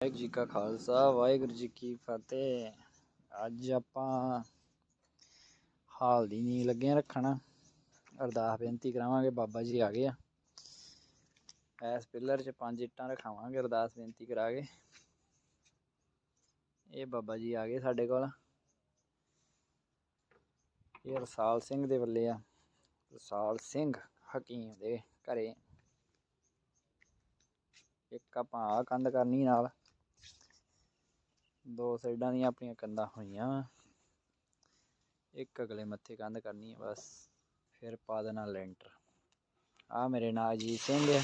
ਵਾਹਿਗੁਰੂ ਜੀ ਕਾ ਖਾਲਸਾ, ਵਾਹਿਗੁਰੂ ਜੀ ਕੀ ਫਤਿਹ। ਅੱਜ ਆਪਾਂ ਹਾਲ ਦੀ ਨੀ ਲੱਗੇ ਆਂ ਰੱਖਣ। ਅਰਦਾਸ ਬੇਨਤੀ ਕਰਾਵਾਂਗੇ, ਬਾਬਾ ਜੀ ਆ ਗਏ ਆ। ਐਸ ਪਿੱਲਰ 'ਚ ਪੰਜ ਇੱਟਾਂ ਰਖਾਵਾਂਗੇ, ਅਰਦਾਸ ਬੇਨਤੀ ਕਰਾ ਕੇ। ਇਹ ਬਾਬਾ ਜੀ ਆ ਗਏ ਸਾਡੇ ਕੋਲ। ਇਹ ਰਸਾਲ ਸਿੰਘ ਦੇ ਵੱਲੇ ਆ। ਰਸਾਲ ਸਿੰਘ ਹਕੀਮ ਦੇ ਘਰੇ। ਇੱਕ ਆਪਾਂ ਆ ਕੰਧ ਕਰਨੀ ਨਾਲ। ਦੋ ਸਾਈਡਾਂ ਦੀਆਂ ਆਪਣੀਆਂ ਕੰਧਾਂ ਹੋਈਆਂ। ਇੱਕ ਅਗਲੇ ਮੱਥੇ ਕੰਧ ਕਰਨੀ ਹੈ ਬਸ। ਫਿਰ ਪਾ ਦੇਣਾ ਲੈਂਟਰ। ਆ ਮੇਰੇ ਨਾਲ ਅਜੀਤ ਸਿੰਘ ਆ।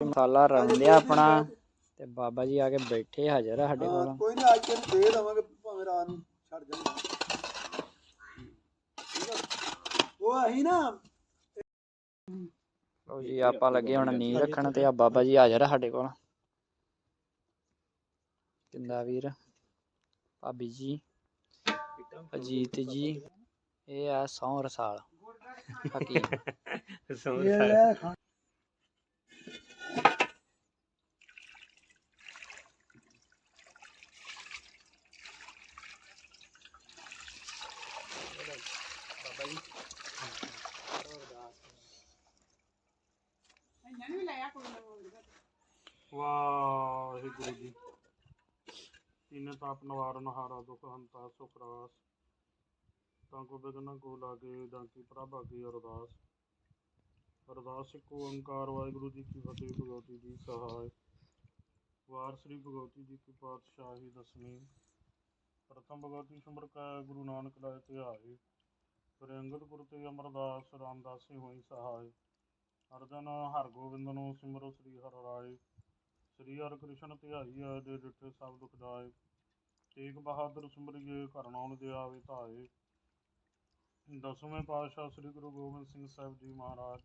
ਮਸਾਲਾ ਰਲ ਲਿਆ ਆਪਣਾ ਤੇ ਬਾਬਾ ਜੀ ਆ ਕੇ ਬੈਠੇ ਹਾਜ਼ਰ ਆ ਸਾਡੇ ਹਾਂ, ਕੋਲ। ਕੋਈ ਨਾ ਅੱਜ ਤੈਨੂੰ ਦੇ ਦਵਾਂਗੇ ਭਾਵੇਂ ਰਾਤ ਨੂੰ ਛੱਡ ਜਾਵਾਂਗੇ? ਉਹ ਅਸੀਂ ਨਾ ਲਓ ਜੀ ਆਪਾਂ ਲੱਗੇ ਹੁਣ ਨੀ ਰੱਖਣ ਤੇ ਆ ਬਾਬਾ ਜੀ ਹਾਜ਼ਰ ਆ ਸਾਡੇ ਕੋਲ। ਕਿੰਦਾ ਵੀਰ? ਭਾਬੀ ਜੀ ਅਜੀਤ ਜੀ ਇਹ ਆ ਸੌ ਰਸਾਲ। ਹਕੀਮ ਇਹ ਲੈ ਖਾ ਵਾਹਿਗੁਰੂ ਜੀ। ਇਨ ਤਾਪ ਨਿਵਾਰਨ ਹਾਰਾ ਦੁਖ, ਹੰਤਾ, ਸੁਖ, ਰਾਸ। ਤਾਂ ਕੋ ਬਿਗਨ ਕੋ ਲਾਗੇ, ਜਾਂ ਕੀ ਪ੍ਰਭ ਅਗੇ ਅਰਦਾਸ। ਅਰਦਾਸ ਇੱਕ ਓੰਕਾਰ, ਵਾਹਿਗੁਰੂ ਜੀ ਕੀ ਫਤਿਹ, ਭਗਵਤੀ ਜੀ ਸਹਾਇ। ਵਾਰ ਸ੍ਰੀ ਭਗਵਤੀ ਜੀ ਕੀ ਪਾਤਸ਼ਾਹੀ ਦਸਵੀਂ। ਪ੍ਰਥਮ ਭਗਵਤੀ ਸਿਮਰ ਕੈ, ਗੁਰੂ ਨਾਨਕ ਲਾਇ ਧਿਆਏ ਫਿਰ ਅੰਗਦ ਗੁਰ ਤੇ ਅਮਰਦਾਸ ਰਾਮਦਾਸੀ ਹੋਈ ਸਹਾਇ। ਅਰਜਨ ਹਰਗੋਬਿੰਦ ਨੂੰ ਸਿਮਰੋ ਸ੍ਰੀ ਹਰਿ ਰਾਏ। ਸ੍ਰੀ ਹਰਿ ਕ੍ਰਿਸ਼ਨ ਧਿਆਈ ਹੈ ਦੇ ਦਿੱਤੇ ਸਭ ਦੁਖ ਜਾਏ। ਤੇਗ ਬਹਾਦਰ ਸਿਮਰਿਏ ਘਰ ਨਾਉਣ ਦੇ ਆਵੇ ਧਾਏ। ਦਸਵੇਂ ਪਾਤਸ਼ਾਹ ਸ੍ਰੀ ਗੁਰੂ ਗੋਬਿੰਦ ਸਿੰਘ ਸਾਹਿਬ ਜੀ ਮਹਾਰਾਜ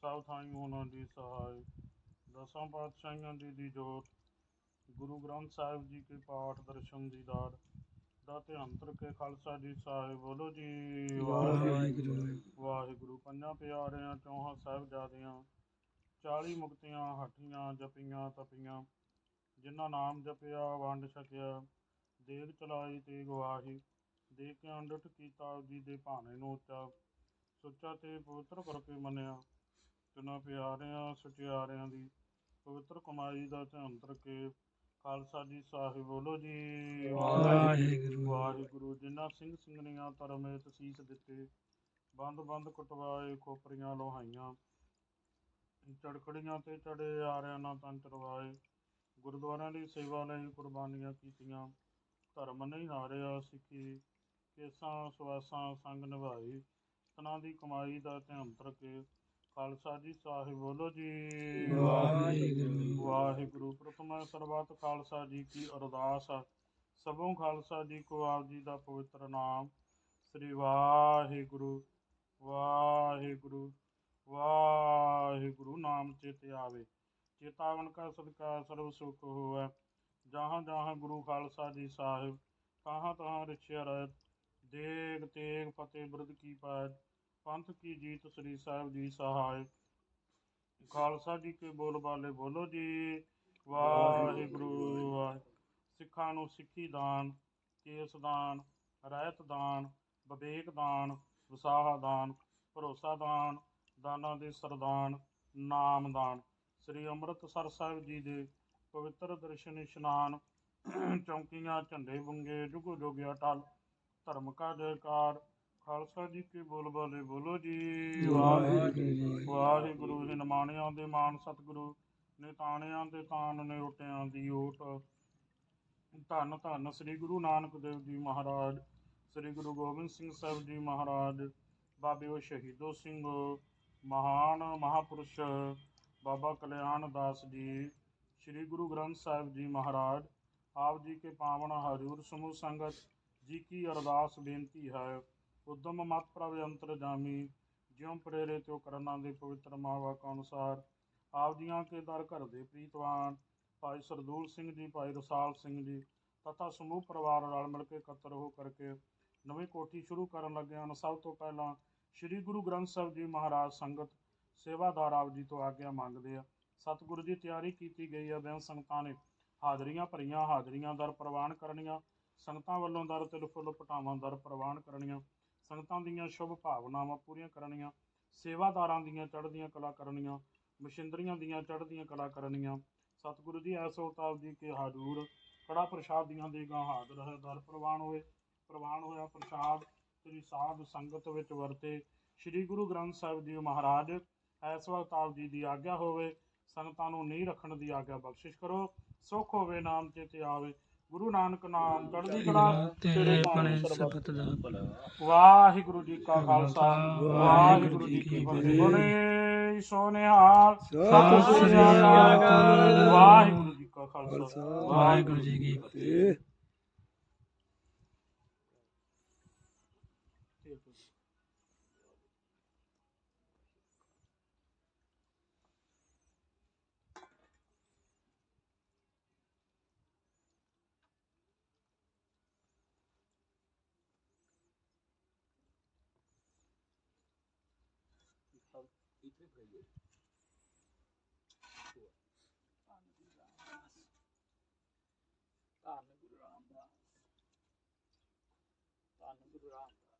ਸਭ ਥਾਈਂ ਉਹਨਾਂ ਦੀ ਸਹਾਇ ਦਸਾਂ ਪਾਤਸ਼ਾਹਾਂ ਜੀ ਦੀ ਜੋਤ ਗੁਰੂ ਗ੍ਰੰਥ ਸਾਹਿਬ ਜੀ ਕੇ ਪਾਠ ਦਰਸ਼ਨ ਦੀ ਦਾਤ ਦਾ ਧਿਆਨ ਤਰ ਕੇ ਖਾਲਸਾ ਜੀ ਸਾਹਿਬ ਬੋਲੋ ਜੀ। ਵਾਹਿਗੁਰੂ ਵਾਹਿਗੁਰੂ। ਪੰਜਾਂ ਪਿਆਰਿਆਂ ਚੌਹਾਂ ਸਾਹਿਬ ਜਾਦਿਆਂ 40 ਮੁਕਤੀਆਂ ਹਠੀਆਂ ਜਪੀਆਂ ਤਪੀਆਂ ਜਿਨ੍ਹਾਂ ਨਾਮ ਜਪਿਆ ਵੰਡ ਛਕਿਆ ਦੇਗ ਚਲਾਈ ਤੇ ਗਵਾਹੀ ਦੇਖ ਕੇ ਅੰਡਟ ਕੀਤਾ ਜੀ ਦੇ ਭਾਣੇ ਨੂੰ ਉੱਚਾ ਸੁੱਚਾ ਤੇ ਪਵਿੱਤਰ ਕਰਕੇ ਮੰਨਿਆ ਤਿਨਾਂ ਪਿਆਰਿਆਂ ਸੁਚਿਆਰਿਆਂ ਦੀ ਪਵਿੱਤਰ ਕਮਾਈ ਦਾ ਧਿਆਨ ਕੇ ਖਾਲਸਾ ਜੀ ਸਾਹਿਬ ਬੋਲੋ ਜੀ। ਵਾਹਿਗੁਰੂ। ਵਾਹਿਗੁਰੂ ਜਿਨ੍ਹਾਂ ਸਿੰਘ ਸਿੰਘਨੀਆਂ ਤਰਮੇ ਤਸੀਸ ਦਿੱਤੇ ਬੰਦ ਬੰਦ ਕਟਵਾਏ ਖੋਪਰੀਆਂ ਲੋਹਾਈਆਂ ਚੜਕੜੀਆਂ ਤੇ ਚੜੇ ਆਰਿਆਂ ਨਾਲ ਤਨ ਚਰਵਾਏ ਗੁਰਦੁਆਰਿਆਂ ਦੀ ਸੇਵਾ ਲਈ ਕੁਰਬਾਨੀਆਂ ਕੀਤੀਆਂ। ਧਰਮ ਨਹੀਂ ਹਾਰਿਆ ਸਿੱਖੀ ਕੇਸਾਂ ਸਵਾਸਾਂ ਸੰਗ ਨਿਭਾਈ ਤਨਾਂ ਦੀ ਕਮਾਈ ਦਾ ਧਿਆਨ ਕੇ ਖਾਲਸਾ ਜੀ ਸਾਹਿਬ ਬੋਲੋ ਜੀ। ਵਾਹਿਗੁਰੂ। ਵਾਹਿਗੁਰੂ ਪ੍ਰਥਮ ਸਰਬੱਤ ਖਾਲਸਾ ਜੀ ਕੀ ਅਰਦਾਸ ਸਭੋਂ ਖਾਲਸਾ ਜੀ ਕੋ ਆਪ ਜੀ ਦਾ ਪਵਿੱਤਰ ਨਾਮ ਸ੍ਰੀ ਵਾਹਿਗੁਰੂ ਵਾਹਿਗੁਰੂ। ਵਾਹਿਗੁਰੂ ਨਾਮ ਚੇਤੇ ਆਵੇ। ਚੇਤਾਵਨ ਕਾ ਸਦਕਾ ਸਰਬ ਸੁਖ ਹੋਵੇ। ਜਹਾਂ ਜਹਾਂ ਗੁਰੂ ਖਾਲਸਾ ਜੀ ਸਾਹਿਬ, ਤਹਾਂ ਤਹਾਂ ਰਛਿਆ ਰਹਿਤ ਦੇਗ ਤੇਗ ਫਤਿਹ ਬਿਰਧ ਕੀ ਪਾਇ। ਪੰਥ ਕੀ ਜੀਤ ਸ੍ਰੀ ਸਾਹਿਬ ਜੀ ਸਹਾਇ। ਖਾਲਸਾ ਜੀ ਕੇ ਬੋਲ ਬਾਲੇ ਬੋਲੋ ਜੀ। ਵਾਹਿਗੁਰੂ, ਵਾਹਿ। ਸਿੱਖਾਂ ਨੂੰ ਸਿੱਖੀ ਦਾਨ, ਕੇਸ ਦਾਨ, ਰਹਿਤ ਦਾਨ, ਵਿਵੇਕ ਦਾਨ, ਵਿਸਾਹਾ ਦਾਨ, ਭਰੋਸਾ ਦਾਨ ਦਾਨਾਂ ਦੇ ਸਰਦਾਨ ਨਾਮ ਦਾਨ। ਸ੍ਰੀ ਅੰਮ੍ਰਿਤਸਰ ਸਾਹਿਬ ਜੀ ਦੇ ਪਵਿੱਤਰ ਦਰਸ਼ਨ ਇਸ਼ਨਾਨ ਚੌਂਕੀਆਂ ਝੰਡੇ ਬੁੰਗੇ ਜੁਗੋ ਜੋਗਿਆ ਟਲ। ਧਰਮ ਕਾ ਜੈਕਾਰ ਖਾਲਸਾ ਜੀ ਕੀ ਬੋਲ ਬਾਲੇ ਬੋਲੋ ਜੀ। ਵਾਹਿਗੁਰੂ ਜੀ। ਵਾਹਿਗੁਰੂ ਜੀ ਨਿਮਾਣਿਆਂ ਦੇ ਮਾਨ ਸਤਿਗੁਰੂ ਨਿਤਾਣਿਆਂ ਦੇ ਤਾਨ ਨੇ ਓਟਿਆਂ ਦੀ ਓਟ। ਧੰਨ ਧੰਨ ਸ੍ਰੀ ਗੁਰੂ ਨਾਨਕ ਦੇਵ ਜੀ ਮਹਾਰਾਜ ਸ੍ਰੀ ਗੁਰੂ ਗੋਬਿੰਦ ਸਿੰਘ ਸਾਹਿਬ ਜੀ ਮਹਾਰਾਜ ਬਾਬਿਓ ਸ਼ਹੀਦੋ ਸਿੰਘ। ਮਹਾਨ ਮਹਾਂਪੁਰਸ਼ ਬਾਬਾ ਕਲਿਆਣ ਦਾਸ ਜੀ, ਸ੍ਰੀ ਗੁਰੂ ਗ੍ਰੰਥ ਸਾਹਿਬ ਜੀ ਮਹਾਰਾਜ, ਆਪ ਜੀ ਕੇ ਪਾਵਨ ਹਜੂਰ ਸਮੂਹ ਸੰਗਤ ਜੀ ਕੀ ਅਰਦਾਸ ਬੇਨਤੀ ਹੈ। ਉਦਮ ਮਤ ਪ੍ਰਭ ਅੰਤਰ ਜਾਮੀ, ਜਿਉ ਪ੍ਰੇਰੇ ਤਿਉ ਕਰਨਾ ਦੇ ਪਵਿੱਤਰ ਮਹਾਵਾਕ ਅਨੁਸਾਰ, ਆਪ ਜੀਆਂ ਕੇ ਦਰ ਘਰ ਦੇ ਪ੍ਰੀਤਵਾਨ, ਭਾਈ ਸਰਦੂਲ ਸਿੰਘ ਜੀ, ਭਾਈ ਰਸਾਲ ਸਿੰਘ ਜੀ, ਤਥਾ ਸਮੂਹ ਪਰਿਵਾਰ ਰਲ ਮਿਲ ਕੇ ਇਕੱਤਰ ਹੋ ਕਰਕੇ ਨਵੀਂ ਕੋਠੀ ਸ਼ੁਰੂ ਕਰਨ ਲੱਗੇ ਹਨ। ਸਭ ਤੋਂ ਪਹਿਲਾਂ ਸ੍ਰੀ ਗੁਰੂ ਗ੍ਰੰਥ ਸਾਹਿਬ ਜੀ ਮਹਾਰਾਜ ਸੰਗਤ ਸੇਵਾਦਾਰ ਆਪ ਜੀ ਤੋਂ ਆਗਿਆ ਮੰਗਦੇ ਆ। ਸਤਿਗੁਰੂ ਦੀ ਤਿਆਰੀ ਕੀਤੀ ਗਈ ਹੈ ਬੈਂ ਸੰਗਤਾਂ ਨੇ ਹਾਜ਼ਰੀਆਂ ਭਰੀਆਂ, ਹਾਜ਼ਰੀਆਂ ਦਰ ਪ੍ਰਵਾਨ ਕਰਨੀਆਂ, ਸੰਗਤਾਂ ਵੱਲੋਂ ਦਰ ਤਿਲ ਫੁੱਲ ਪਟਾਵਾਂ ਦਰ ਪ੍ਰਵਾਨ ਕਰਨੀਆਂ, ਸੰਗਤਾਂ ਦੀਆਂ ਸ਼ੁਭ ਭਾਵਨਾਵਾਂ ਪੂਰੀਆਂ ਕਰਨੀਆਂ, ਸੇਵਾਦਾਰਾਂ ਦੀਆਂ ਚੜ੍ਹਦੀਆਂ ਕਲਾ ਕਰਨੀਆਂ ਮਸ਼ਿੰਦਰੀਆਂ ਦੀਆਂ ਚੜ੍ਹਦੀਆਂ ਕਲਾ ਕਰਨੀਆਂ। ਸਤਿਗੁਰੂ ਜੀ ਐਸੋ ਅਵਤਾਰ ਜੀ ਕੇ ਹਾਜ਼ੂਰ ਕੜਾ ਪ੍ਰਸ਼ਾਦ ਦੀਆਂ ਦੇਗਾ ਹਾਜ਼ਰ ਹੈ, ਦਰ ਪ੍ਰਵਾਨ ਹੋਏ, ਪ੍ਰਵਾਨ ਹੋਇਆ ਪ੍ਰਸ਼ਾਦ। ਸ੍ਰੀ ਸਾਧ ਸੰਗਤ ਵਿੱਚ ਵਰਤੇ ਸ੍ਰੀ ਗੁਰੂ ਗ੍ਰੰਥ ਸਾਹਿਬ ਜੀ ਮਹਾਰਾਜ ਐਸ ਵਕਤ ਆਪ ਜੀ ਦੀ ਆਗਿਆ ਹੋਵੇ ਸੰਗਤਾਂ ਨੂੰ ਨਹੀਂ ਰੱਖਣ ਦੀ ਆਗਿਆ ਬਖਸ਼ਿਸ਼ ਕਰੋ ਸੁਖ ਹੋਵੇ ਨਾਮ ਚੇਤੇ ਆਵੇ ਗੁਰੂ ਨਾਨਕ ਨਾਮ ਚੜ੍ਹਦੀ ਕਲਾ ਤੇਰੇ ਬਣੇ ਸਬਤ ਦਾ ਵਾਹਿਗੁਰੂ ਜੀ ਕਾ ਖਾਲਸਾ ਵਾਹਿਗੁਰੂ ਜੀ ਕੀ ਫਤਿਹ। ਬੋਲੇ ਸੋਨਿਹਾਲ ਸਤਿ ਸ੍ਰੀ ਅਕਾਲ। ਵਾਹਿਗੁਰੂ ਜੀ ਕਾ ਖਾਲਸਾ। ਵਾਹਿਗੁਰੂ ਜੀ ਕੀ ਫਤਿਹ। ਧੰਨ ਗੁਰੂ ਰਾਮਦਾਸ ਧੰਨ ਗੁਰੂ ਰਾਮਦਾਸ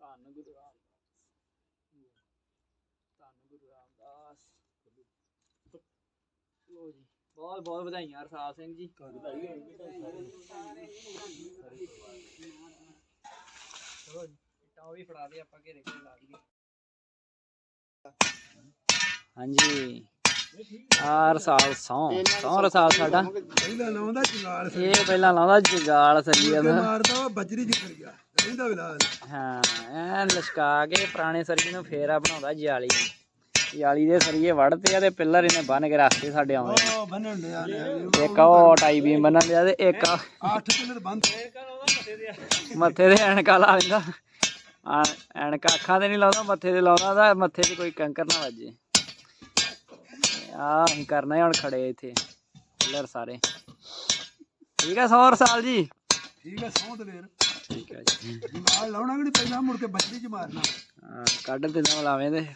ਧੰਨ ਗੁਰੂ ਰਾਮਦਾਸ ਧੰਨ ਗੁਰੂ ਰਾਮਦਾਸ ਲੋ ਜੀ ਬਹੁਤ ਬਹੁਤ ਵਧਾਈਆਂ ਰਸਾਲ ਸਿੰਘ ਜੀ ਚਲੋ ਜੀ ਇੱਟਾਂ ਉਹ ਵੀ ਫੜਾ ਦੇ ਆਪਾਂ ਘੇਰੇ ਘੇਰੇ ਲਾ ਦਈਏ ਹਾਂਜੀ। ਆ ਰਸਾਲ ਸੌ ਸੌ ਰਸਾਲ ਸਾਡਾ। ਪਹਿਲਾਂ ਲਾਉਂਦਾ ਚੰਗਾਲ ਇਹ ਪਹਿਲਾਂ ਲਾਉਂਦਾ ਜਗਾਲ ਸਰੀਆ ਦਾ। ਮਾਰਦਾ ਵਾ ਬੱਜਰੀ ਜਿੱਤ ਗਿਆ ਰਹਿੰਦਾ ਵਿਲਾਲ ਹਾਂ ਐ ਲਸ਼ਕਾ ਕੇ ਪੁਰਾਣੇ ਸਰੀਏ ਨੂੰ ਫੇਰਾ ਬਣਾਉਂਦਾ ਜਾਲੀ। ਜਾਲੀ ਦੇ ਸਰੀਏ ਵੜਦੇ ਆ ਤੇ ਪਿੱਲਰ ਇਹਨੇ ਬੰਨ ਕੇ ਰੱਖਦੇ ਸਾਡੇ ਆਉਂਦੇ ਉਹ ਬੰਨਣ ਡਿਆ ਨੇ ਇੱਕ ਉਹ ਟਾਈ ਬੀਮ ਬੰਨਣ ਤੇ ਇੱਕ ਆਹ ਅੱਠ ਪਿਲਰ ਬੰਦ ਮੱਥੇ ਤੇ ਐਨਕਾ ਲਾ ਲੈਂਦਾ ਐਨਕਾ ਅੱਖਾਂ ਤੇ ਨਹੀਂ ਲਾਉਂਦਾ ਮੱਥੇ ਤੇ ਲਾਉਂਦਾ ਤਾਂ ਮੱਥੇ 'ਤੇ ਕੋਈ ਕੰਕਰ ਨਾ ਵੱਜੇ। ਆ ਅਸੀਂ ਕਰਨਾ ਹੈ ਹੁਣ ਖੜੇ ਇੱਥੇ ਪਿੱਲਰ ਸਾਰੇ। ਠੀਕ ਹੈ 100 ਸਾਲ ਜੀ? ਠੀਕ ਹੈ ਸੌਂ ਦਲੇਰ ਠੀਕ ਹੈ ਜੀ। ਜਮਾਲ ਲਾਉਣਾ ਨਹੀਂ ਪਹਿਲਾਂ ਮੁੜ ਕੇ ਬੱਜਰੀ ਚ ਮਾਰਨਾ। ਹਾਂ, ਕੱਢ ਤੇ ਨਾ ਲਾਵੇਂ ਤੇ।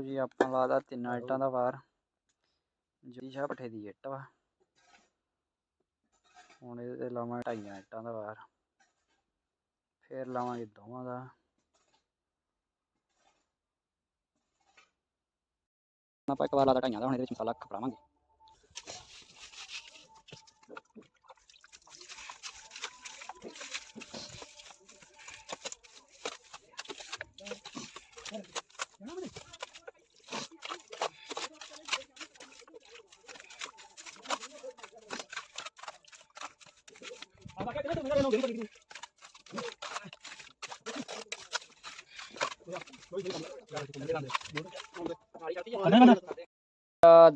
ਲਓ ਜੀ ਆਪਾਂ ਲਾਦਾ ਤਿੰਨਾਂ ਇੱਟਾਂ ਦਾ ਵਾਰ। ਜੀ ਸ਼ਾਹ ਪੱਠੇ ਦੀ ਇੱਟ ਵਾ। ਹੁਣ ਇਹਦੇ ਤੇ ਲਾਵਾਂ ਢਾਈਆਂ ਇੱਟਾਂ ਦਾ ਵਾਰ। ਫੇਰ ਲਾਵਾਂਗੇ ਦੋਵਾਂ ਦਾ। ਆਪਾਂ ਇੱਕ ਵਾਰ ਲਾਦਾ ਢਾਈਆਂ ਦਾ ਹੁਣ ਇਹਦੇ ਵਿੱਚ ਮਸਾਲਾ ਖਪਰਾਵਾਂਗੇ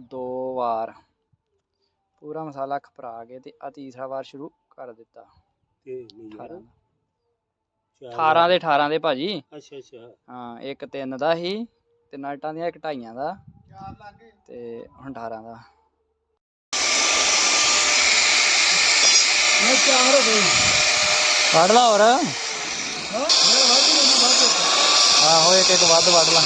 ਦੋ ਵਾਰ। ਪੂਰਾ ਮਸਾਲਾ ਖਪਰਾ ਕੇ ਤੇ ਆ ਤੀਸਰਾ ਵਾਰ ਸ਼ੁਰੂ ਕਰ ਦਿੱਤਾ। 18 18 ਦੇ 18 ਦੇ ਭਾਜੀ। ਅੱਛਾ ਅੱਛਾ। ਹਾਂ ਇੱਕ ਤਿੰਨ ਦਾ ਹੀ ਤੇ ਨਾਟਾਂ ਦੀਆਂ ਇੱਕ ਢਾਈਆਂ ਦਾ। ਤੇ ਹੁਣ 18 ਦਾ। ਮੈਂ ਚਾਰ ਹੋ ਵੜ ਲਾ ਹੋਰ। ਆਹੋ ਇੱਕ ਇੱਕ ਵੱਧ ਵੜ ਲਾ।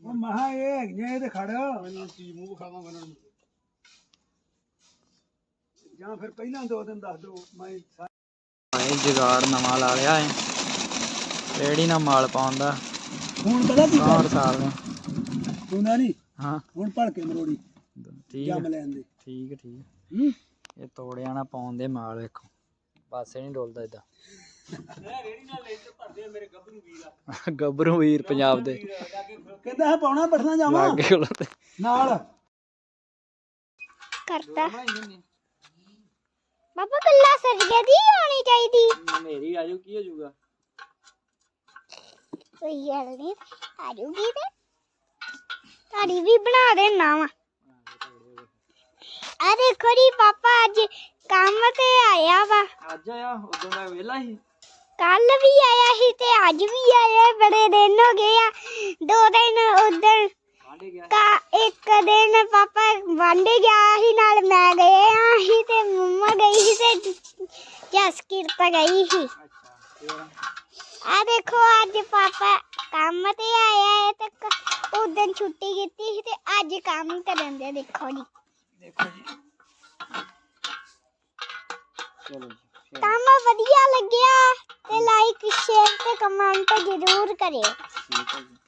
ਉਹ ਮਹਾ ਇਹ ਇਹ ਤੇ ਖੜ। ਮੈਨੂੰ ਕੀ ਮੂੰਹ ਖਾਵਾਂ ਜਾਂ ਫਿਰ ਪਹਿਲਾਂ ਦੋ ਦਿਨ ਦੱਸ ਦੋ ਮੈਂ ਇਹ ਜਗਾੜ ਨਵਾਂ ਲਾ ਲਿਆ ਹੈ ਰੇੜੀ ਨਾਲ ਮਾਲ ਪਾਉਣ ਦਾ। ਹੁਣ ਪਤਾ ਕੀ ਕਰ ਹੋਰ ਸਾਲ ਨੇ। ਹੁੰਦਾ ਨਹੀਂ ਹਾਂ। ਹੁਣ ਭੜ ਕੇ ਮਰੋੜੀ। ਠੀਕ ਜੰਮ ਲੈਣ ਦੇ। ਠੀਕ ਠੀਕ ਹੈ। ਇਹ ਤੋੜਿਆਂ ਨਾਲ ਪਾਉਣ ਦੇ ਮਾਲ ਵੇਖੋ। ਪਾਸੇ ਨਹੀਂ ਡੋਲਦਾ ਇਦਾਂ ਗੱਭਰੂ ਵੀਰ ਪੰਜਾਬ ਦੇ। ਕਹਿੰਦਾ ਹੈ ਪਾਉਣਾ ਬਠਣਾ ਜਾਵਾਂ। ਲਾਗੇ ਕੋਲ ਤੇ। ਨਾਲ। ਕਰਤਾ। ਬਾਬਾ ਕੱਲਾ ਸਰਗੇ ਦੀ ਹੋਣੀ ਚਾਹੀਦੀ। ਮੇਰੀ ਆਜੂ ਕੀ ਹੋ ਜਾਊਗਾ? ਕੋਈ ਗੱਲ ਨਹੀਂ ਆ ਜੂਗੀ ਤੇ। ਤੁਹਾਡੀ ਵੀ ਬਣਾ ਦੇਣਾ ਵਾ। ਆ ਦੇਖੋ ਜੀ ਪਾਪਾ ਅੱਜ ਕੰਮ ਤੇ ਆਇਆ ਵਾ। ਅੱਜ ਆਇਆ ਉਦੋਂ ਦਾ ਵਿਹਲਾ ਸੀ। ਕੱਲ ਵੀ ਆਇਆ ਸੀ ਤੇ ਅੱਜ ਵੀ ਆਇਆ ਬੜੇ ਦਿਨ ਹੋ ਗਏ ਆ। ਦੋ ਦਿਨ ਉਧਰ ਇੱਕ ਦਿਨ ਪਾਪਾ ਵਾਂਡੇ ਗਿਆ ਸੀ ਨਾਲ ਮੈਂ ਗਿਆ ਸੀ ਤੇ ਮੰਮਾ ਗਈ ਸੀ ਤੇ ਜਸਕੀਰਤ ਗਈ ਸੀ ਅੱਛਾ ਫੇਰ ਆ ਦੇਖੋ ਅੱਜ ਪਾਪਾ ਕੰਮ ਤੇ ਆਇਆ ਹੈ ਤੇ ਉਸ ਦਿਨ ਛੁੱਟੀ ਕੀਤੀ ਸੀ ਤੇ ਅੱਜ ਕੰਮ ਕਰਨ ਦੇ ਦੇਖੋ ਜੀ ਦੇਖੋ ਜੀ ਚਲੋ ਜੀ ਫਿਰ ਕੰਮ ਵਧੀਆ ਲੱਗਿਆ ਤੇ ਲਾਈਕ ਸ਼ੇਅਰ ਤੇ ਕਮੈਂਟ ਜ਼ਰੂਰ ਕਰਿਓ ਠੀਕ ਹੈ ਜੀ ਆ ਗਈ ਨਾ ਗੱਲ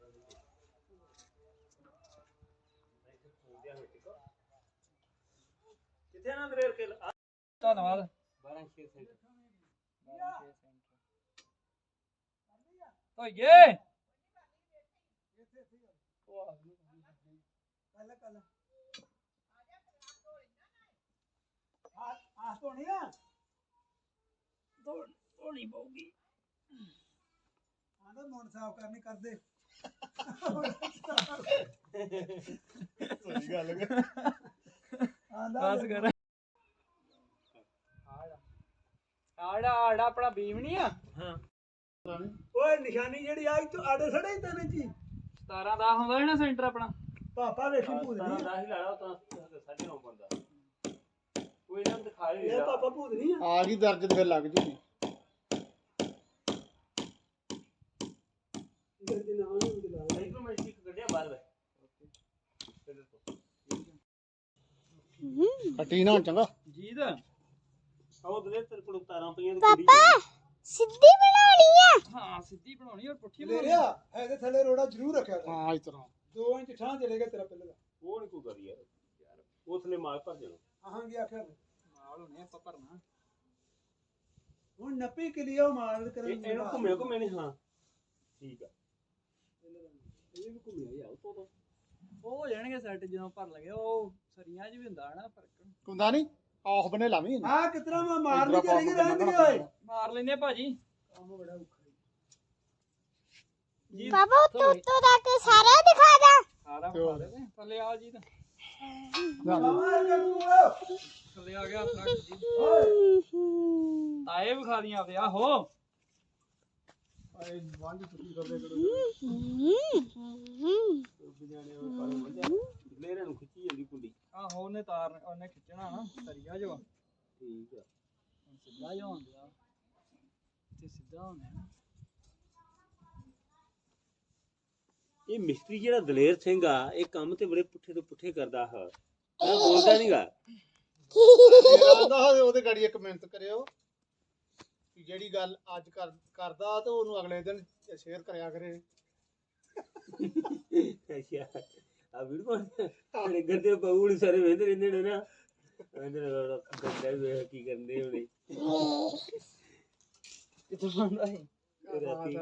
ਧੰਨਵਾਦ। 12 6 ਸੈਂਟਰ ਓਏ ਕੱਲ ਕੱਲ ਆ ਆ ਧੋਣੀ ਆ ਧੋਣੀ ਪਊਗੀ। ਆਂਦਾ ਮੋਨ ਸਾਫ਼ ਕਰਨੀ ਕਰਦੇ। ਆਂਦਾ ਬਸ ਕਰ। ਆੜਾ ਆੜਾ ਆਪਣਾ ਬੀਮ ਨਹੀਂ ਆ? ਓਏ ਨਿਸ਼ਾਨੀ ਜਿਹੜੀ ਆਈ ਤੂੰ ਆੜੇ ਸੜੇ ਤੈਨੂੰ ਜੀ। 17 ਦਾ ਹੁੰਦਾ ਹੈ ਨਾ ਸੈਂਟਰ ਆਪਣਾ। ਪਾਪਾ ਵੇਖੀ ਭੂਤਨੀ ਇਹ ਪਾਪਾ ਭੂਤਨੀ ਆ। ਆ ਗਈ ਦਰਜ ਤੇ ਫਿਰ ਲੱਗ ਜੂਗੀ। ਨਾ ਉਹਨੂੰ ਦਿਲਾ ਹਟੀ ਨਾ ਹੁਣ ਚੰਗਾ ਜੀਤ ਪਾਪਾ ਸਿੱਧੀ ਬਣਾਉਣੀ ਆ। ਹਾਂ ਸਿੱਧੀ ਬਣਾਉਣੀ ਔਰ ਪੁੱਠੀ ਲੈ ਬਣਾਉਣੀ। ਰਿਆ ਇਹਦੇ ਥੱਲੇ ਰੋੜਾ ਜ਼ਰੂਰ ਰੱਖਿਆ ਕਰ। ਹਾਂ ਇਸ ਤਰ੍ਹਾਂ। 2 ਇੰਚ ਠਾਂ ਚਲੇਗਾ ਤੇਰਾ ਪਹਿਲੇ। ਦਾ ਉਹ ਨਹੀਂ ਕੋਈ ਕਰੀ ਯਾਰ ਉਸਨੇ ਮਾਰ ਭਰ ਜਾਣਾ ਆਹਾਂ ਗਿਆ ਆਖਿਆ ਨਾਲ ਹੋਣੇ ਆਪਾਂ ਭਰਨਾ। ਹੁਣ ਨੱਪੀ ਕਲੀਆ ਮਾਰ ਕਰਨ ਇਹ- ਇਹਨੂੰ ਘੁੰਮੇ ਘੁੰਮੇ ਨਹੀਂ ਹਾਂ। ਠੀਕ ਆ। ਇਹ ਵੀ ਘੁੰਮਿਆ ਯਾਰ ਤੋਂ ਤੋਂ। ਉਹ ਹੋ ਜਾਣਗੇ ਸੈੱਟ ਜਦੋਂ ਭਰ ਲਗੇ ਉਹ ਸਰੀਆਂ 'ਚ ਵੀ ਹੁੰਦਾ ਨਾ ਫ਼ਰਕ। ਕੁੰਦਾ ਨਹੀਂ ਆਖ ਬਨੇ ਲਾਵੀਂ ਆ ਕਿਤਨਾ ਮੈਂ ਮਾਰਨੀ ਇਧਰ ਚਲੀ ਗਈ ਰਹਿੰਦੀ ਓਏ। ਮਾਰ ਲੈਨੇ ਭਾਜੀ। ਕੰਮ ਬੜਾ ਔਖਾ ਈ। ਪਾਪਾ ਉੱਤੋਂ ਉੱਤੋਂ ਤੱਕ ਸਾਰਾ ਦਿਖਾ ਦਾਂ। ਸਾਰਾ ਖਾ ਦੇ ਥੱਲੇ ਆ ਜੀ ਤਾਂ। ਇਹ ਤੂੰ ਥੱਲੇ ਆ ਗਿਆ ਆਪਣਾ ਜੀ। ਓਏ। ਤਾਏ ਵਿਖਾ ਦੀਆਂ ਆਪਦੇ ਆਹੋ। ਆਏ ਵਾਂਝ ਤੁਸੀਂ ਕਰਦੇ ਕਰੋ। ਲੇਰੇ ਨੂੰ ਖਿੱਚੀ ਜਾਂਦੀ ਕੁੰਡੀ। ਆਹੋ ਉਹਨੇ ਤਾਰ ਉਹਨੇ ਖਿੱਚਣਾ ਨਾ ਸਰੀਆ ਜੋ ਠੀਕ ਆ। ਹੁਣ ਸਿੱਧਾ ਜੋ ਹੁੰਦਾ ਤੇ ਸਿੱਧਾ ਹੁੰਦਾ ਇਹ ਮਿਸਤਰੀ ਜਿਹੜਾ ਦਲੇਰ ਸਿੰਘ ਆ ਇਹ ਕੰਮ ਤੇ ਬੜੇ ਪੁੱਠੇ ਤੋਂ ਪੁੱਠੇ ਕਰਦਾ ਹੈ। ਇਹ ਬੋਲਦਾ ਨਹੀਂਗਾ ਆਂਦਾ ਉਹਦੇ ਗਾੜੀ ਇੱਕ ਮਿਹਨਤ ਕਰਿਓ। ਕਿ ਜਿਹੜੀ ਗੱਲ ਅੱਜ ਕਰ ਕਰਦਾ ਤੇ ਉਹਨੂੰ ਅਗਲੇ ਦਿਨ ਸ਼ੇਅਰ ਕਰਿਆ ਕਰੇ। ਅੱਛਾ। ਸਾਰੇ ਵੇਂਦੇ ਰਹਿੰਦੇ ਨੇ ਨਾ। ਵੇਂਦੇ ਨੇ ਗੰਦਾ ਵੇਖ ਕੀ ਕਰਦੇ ਹੋਣੇ। ਕਿੱਥੋਂ ਬੰਦਾ ਸੀ ਰਾਤੀ।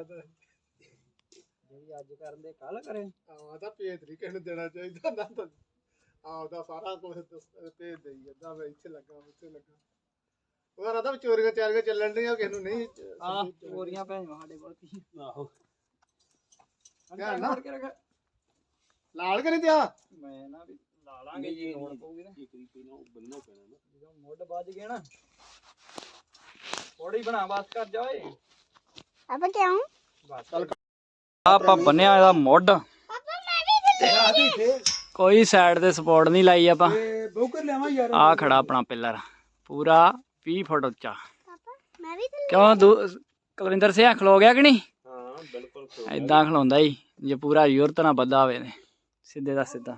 ਜਿਹੜੀ ਅੱਜ ਕਰਨ ਦੇ ਕੱਲ ਕਰੇ। ਆਦਾ ਭੇਜ ਨਹੀਂ ਕਿਸੇ ਨੂੰ ਦੇਣਾ ਚਾਹੀਦਾ ਨਾ ਤਾਂ। ਆਪਦਾ ਸਾਰਾ ਕੁਝ ਭੇਜ ਦੇਈ ਜਾਂਦਾ ਮੈਂ ਇੱਥੇ ਲੱਗਾ ਉੱਥੇ ਲੱਗਾ। ਉਹਦਾ ਰਦਾ ਚੋਰੀਆਂ ਚਾਰੀਆਂ ਚੱਲਣ ਡੀਆਂ ਕਿਸੇ ਨੂੰ ਨਹੀਂ। ਆ ਚੋਰੀਆਂ ਭੈਣ ਸਾਡੇ ਕੋਲ ਕੀ? ਆਹੋ। ਧਿਆਨ ਨਾਲ। ਫੜ ਕੇ ਰੱਖ ਲਾਲ ਕਰੀ ਦਿਆ ਮੈਂ ਨਾ ਵੀ ਲਾ ਲਾਂਗੇ ਜੀ ਲੋੜ ਪਊਗੀ ਨਾ। ਇੱਕ ਦੀ ਪਹਿਲਾਂ ਉਹ ਬੰਨਣਾ ਪੈਣਾ ਨਾ। ਜਦੋਂ ਮੁੱਢ ਵੱਜ ਗਏ ਨਾ ਥੋੜੀ ਬਣਾ ਬਸ ਕਰ ਜਾ ਓਏ। ਪਾਪਾ ਕਿਉਂ? ਬਸ ਆਪਾਂ ਬੰਨਿਆ ਇਹਦਾ ਮੁੱਢ। ਪਾਪਾ ਮੈਂ ਵੀ ਆ ਦੇ ਫੇਰ। ਕੋਈ ਸਾਈਡ ਤੇ ਸਪੋਰਟ ਨਹੀਂ ਲਾਈ ਆਪਾਂ। ਤੇ ਬੌਕਰ ਲਿਆਵਾਂ ਯਾਰ। ਆ ਖੜਾ ਆਪਣਾ ਪਿੱਲਰ ਪੂਰਾ 20 ਫੁੱਟ ਉੱਚਾ। ਪਾਪਾ ਮੈਂ ਵੀ ਤੇ ਕਿਉਂ? ਦੂ- ਕੁਲਵਿੰਦਰ ਸਿੰਘ ਖਲੋ ਗਿਆ ਕਿ ਨਹੀਂ? ਹਾਂ ਬਿਲਕੁਲ ਐਦਾਂ ਖਲੋਂਦਾ ਹੀ ਜੇ ਪੂਰਾ ਯੂਰਤ ਨਾਲ ਬੱਧਾ ਹੋਵੇ ਨੇ ਸਿੱਧੇ ਦਾ ਸਿੱਧਾ।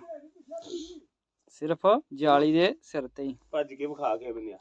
ਸਿਰਫ ਜਾਲੀ ਦੇ ਸਿਰ ਤੇ ਹੀ। ਭੱਜ ਕੇ ਵਿਖਾ ਕੇ ਬੰਨਿਆ